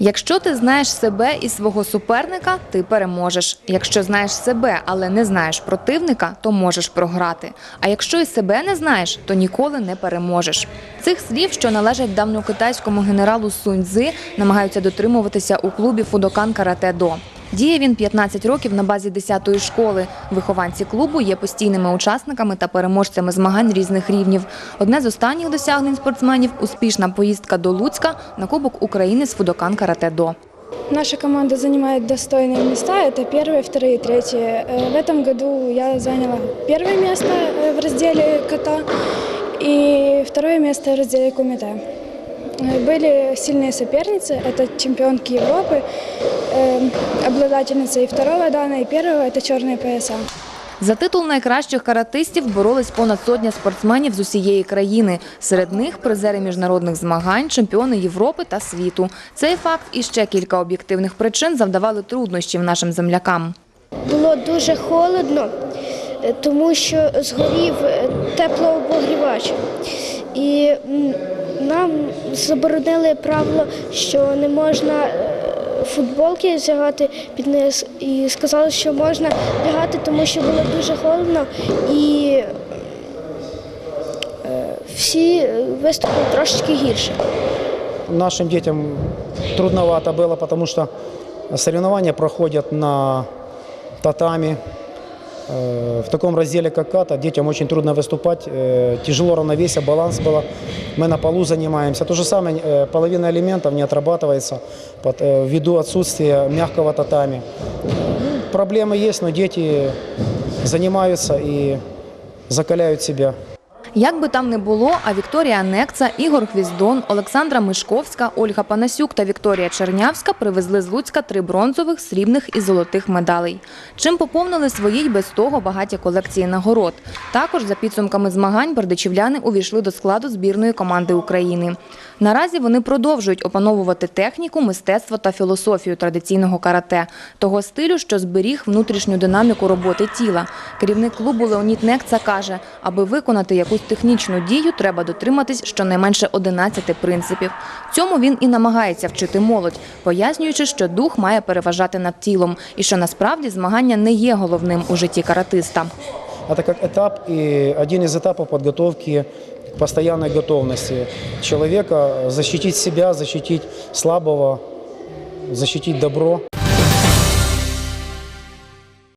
Якщо ти знаєш себе і свого суперника, ти переможеш. Якщо знаєш себе, але не знаєш противника, то можеш програти. А якщо і себе не знаєш, то ніколи не переможеш. Цих слів, що належать давньокитайському генералу Сунь Цзи, намагаються дотримуватися у клубі Фудокан Карате До. Діє він 15 років на базі 10-ї школи. Вихованці клубу є постійними учасниками та переможцями змагань різних рівнів. Одне з останніх досягнень спортсменів – успішна поїздка до Луцька на Кубок України з Фудокан Карате До. Наша команда занимает достойные места. Это первые, вторые, третьи. Э, В этом году я заняла первое место э, в разделе кота и второе место в разделе кумите. Э, Были сильные соперницы. Это чемпионки Европы, э, обладательница и второго дана, и первого – это черные пояса. За титул найкращих каратистів боролись понад сотня спортсменів з усієї країни. Серед них призери міжнародних змагань, чемпіони Європи та світу. Цей факт і ще кілька об'єктивних причин завдавали труднощів нашим землякам. Було дуже холодно, тому що згорів е, теплообогрівач. І нам заборонили правило, що не можна е, футболки зігати під низ. І сказали, що можна бігати, тому що було дуже холодно і е, всі виступили трошечки гірше. Нашим дітям трудновато було, тому що соревнования проходять на татами. Э, В таком разделе, как ката, детям очень трудно выступать, э, тяжело равновесие, баланс было. Мы на полу занимаемся. То же самое, э, половина элементов не отрабатывается под- э, ввиду отсутствия мягкого татами. Ну, Проблемы есть, но дети занимаются и закаляют себя. Як би там не було, а Вікторія Некца, Ігор Хвіздон, Олександра Мишковська, Ольга Панасюк та Вікторія Чернявська привезли з Луцька три бронзових, срібних і золотих медалей. Чим поповнили свої й без того багаті колекції нагород. Також за підсумками змагань бердичівляни увійшли до складу збірної команди України. Наразі вони продовжують опановувати техніку, мистецтво та філософію традиційного карате, того стилю, що зберіг внутрішню динаміку роботи тіла. Керівник клубу Леонід Некца каже, аби виконати якусь технічну дію, треба дотриматись щонайменше 11 принципів. Цьому він і намагається вчити молодь, пояснюючи, що дух має переважати над тілом і що насправді змагання не є головним у житті каратиста. Это как этап и один из этапов подготовки к постоянной готовности человека защитить себя, защитить слабого, защитить добро.